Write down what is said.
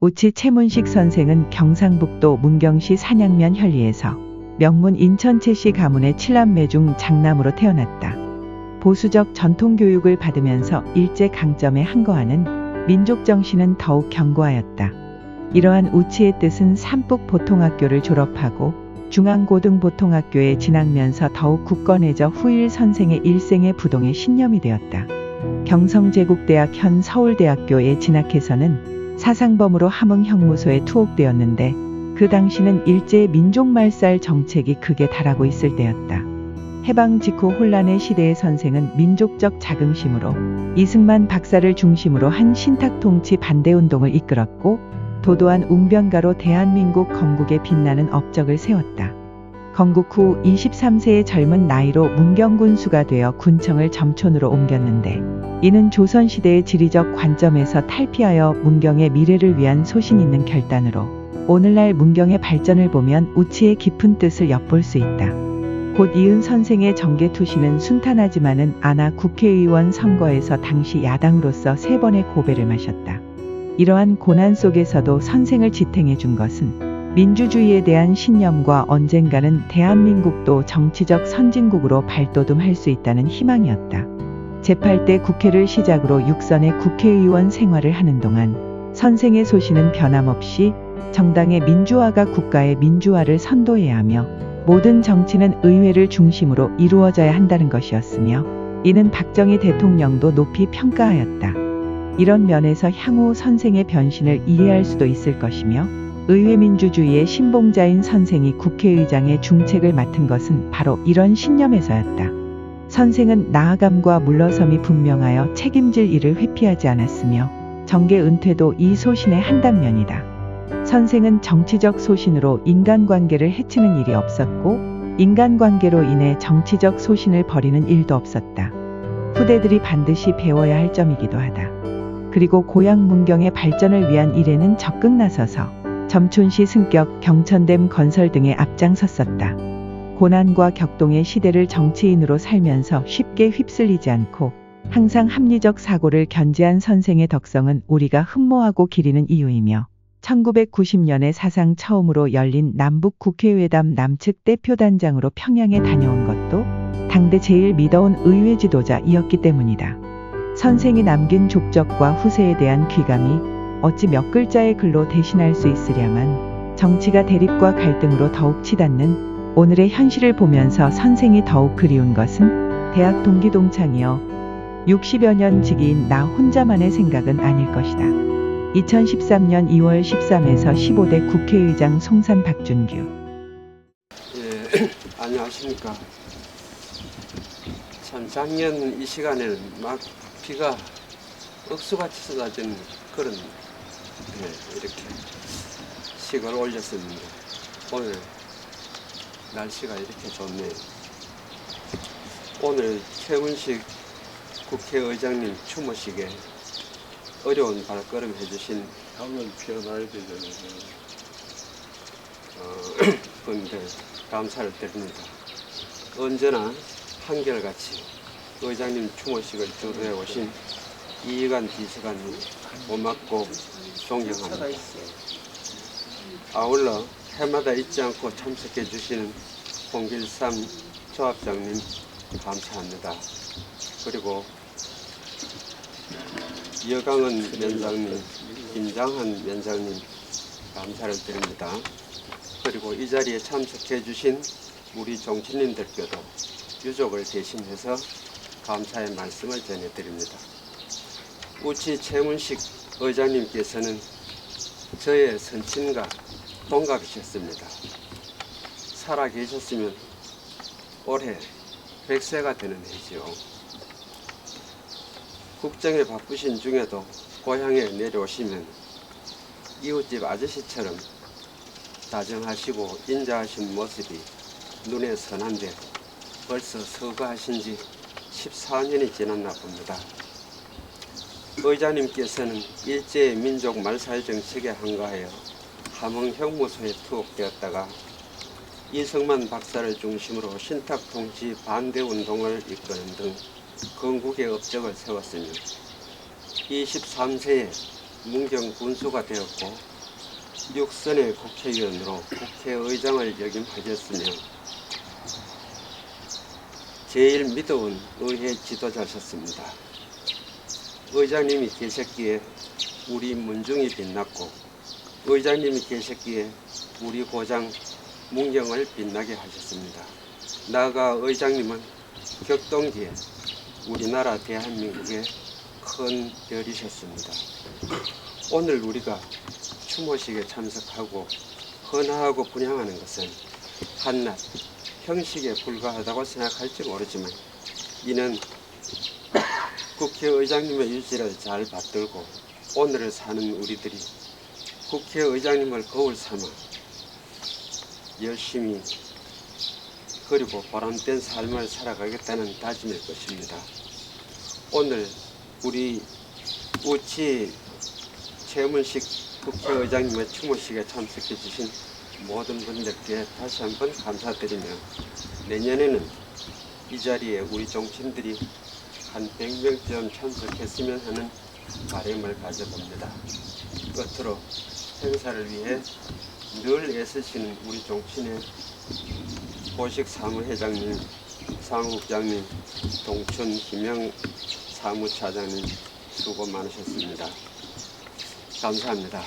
우치 최문식 선생은 경상북도 문경시 산양면 현리에서 명문 인천 채씨 가문의 칠남매 중 장남으로 태어났다. 보수적 전통 교육을 받으면서 일제 강점에 항거하는 민족 정신은 더욱 견고하였다. 이러한 우치의 뜻은 삼북 보통학교를 졸업하고 중앙고등보통학교에 진학면서 더욱 굳건해져 후일 선생의 일생의 부동의 신념이 되었다. 경성제국대학 현 서울대학교에 진학해서는 사상범으로 함흥 형무소에 투옥되었는데 그 당시는 일제의 민족말살 정책이 극에 달하고 있을 때였다. 해방 직후 혼란의 시대의 선생은 민족적 자긍심으로 이승만 박사를 중심으로 한 신탁 통치 반대 운동을 이끌었고 도도한 웅변가로 대한민국 건국에 빛나는 업적을 세웠다. 건국 후 23세의 젊은 나이로 문경군수가 되어 군청을 점촌으로 옮겼는데 이는 조선시대의 지리적 관점에서 탈피하여 문경의 미래를 위한 소신 있는 결단으로 오늘날 문경의 발전을 보면 우치의 깊은 뜻을 엿볼 수 있다. 곧 이은 선생의 정계투시는 순탄하지만은 아나 국회의원 선거에서 당시 야당으로서 세 번의 고배를 마셨다. 이러한 고난 속에서도 선생을 지탱해 준 것은 민주주의에 대한 신념과 언젠가는 대한민국도 정치적 선진국으로 발돋움할 수 있다는 희망이었다. 제8대 국회를 시작으로 육선의 국회의원 생활을 하는 동안 선생의 소신은 변함없이 정당의 민주화가 국가의 민주화를 선도해야 하며 모든 정치는 의회를 중심으로 이루어져야 한다는 것이었으며 이는 박정희 대통령도 높이 평가하였다. 이런 면에서 향후 선생의 변신을 이해할 수도 있을 것이며 의회 민주주의의 신봉자인 선생이 국회의장의 중책을 맡은 것은 바로 이런 신념에서였다. 선생은 나아감과 물러섬이 분명하여 책임질 일을 회피하지 않았으며 정계 은퇴도 이 소신의 한 단면이다. 선생은 정치적 소신으로 인간관계를 해치는 일이 없었고 인간관계로 인해 정치적 소신을 버리는 일도 없었다. 후대들이 반드시 배워야 할 점이기도 하다. 그리고 고향 문경의 발전을 위한 일에는 적극 나서서 점촌시 승격, 경천댐 건설 등에 앞장섰었다. 고난과 격동의 시대를 정치인으로 살면서 쉽게 휩쓸리지 않고 항상 합리적 사고를 견지한 선생의 덕성은 우리가 흠모하고 기리는 이유이며 1990년에 사상 처음으로 열린 남북 국회회담 남측 대표단장으로 평양에 다녀온 것도 당대 제일 믿어온 의회 지도자이었기 때문이다. 선생이 남긴 족적과 후세에 대한 귀감이 어찌 몇 글자의 글로 대신할 수 있으랴만 정치가 대립과 갈등으로 더욱 치닫는 오늘의 현실을 보면서 선생이 더욱 그리운 것은 대학 동기 동창이여 60여 년 지기인 나 혼자만의 생각은 아닐 것이다. 2013년 2월 13에서 15대 국회의장 송산 박준규 예, 안녕하십니까. 참 작년 이 시간에는 막 비가 억수같이 쏟아지는 그런 예, 이렇게 식을 올렸었는데 오늘 날씨가 이렇게 좋네요. 오늘 최문식 국회의장님 추모식에 어려운 발걸음 해주신 한번 피어나야 되잖아요. 어, 분들 감사를 드립니다. 언제나 한결같이 의장님 추모식을 주도해 오신 이희관 비서관님 고맙고 존경합니다. 아울러 해마다 잊지 않고 참석해 주시는 홍길삼 조합장님 감사합니다. 그리고 여강은 위원장님, 김장한 위원장님 감사를 드립니다. 그리고 이 자리에 참석해 주신 우리 정치인들께도 유족을 대신해서 감사의 말씀을 전해드립니다. 우치 최문식 의장님께서는 저의 선친과 동갑이셨습니다. 살아 계셨으면 올해 100세가 되는 해지요. 국정에 바쁘신 중에도 고향에 내려오시면 이웃집 아저씨처럼 다정하시고 인자하신 모습이 눈에 선한데 벌써 서거하신 지 14년이 지났나 봅니다. 의자님께서는 일제의 민족 말살 정책에 한가하여 함흥 형무소에 투옥되었다가 이승만 박사를 중심으로 신탁 통치 반대 운동을 이끄는 등 건국의 업적을 세웠으며 23세에 문경 군수가 되었고 육선의 국회의원으로 국회의장을 역임하셨으며 제일 믿어온 의회 지도자셨습니다. 의장님이 계셨기에 우리 문중이 빛났고 의장님이 계셨기에 우리 고장 문경을 빛나게 하셨습니다. 나아가 의장님은 격동기에 우리나라 대한민국의 큰 별이셨습니다. 오늘 우리가 추모식에 참석하고 헌화하고 분양하는 것은 한낱 형식에 불과하다고 생각할지 모르지만 이는 국회의장님의 유지를 잘 받들고 오늘을 사는 우리들이 국회의장님을 거울 삼아 열심히 그리고 보람된 삶을 살아가겠다는 다짐일 것입니다. 오늘 우리 우치 최문식 국회의장님의 추모식에 참석해 주신 모든 분들께 다시 한번 감사드리며 내년에는 이 자리에 우리 정치인들이 한 100명쯤 참석했으면 하는 바람을 가져봅니다. 끝으로 행사를 위해 늘 애쓰시는 우리 정치인의 보식 사무회장님, 사무국장님, 동춘 김영 사무차장님 수고 많으셨습니다. 감사합니다.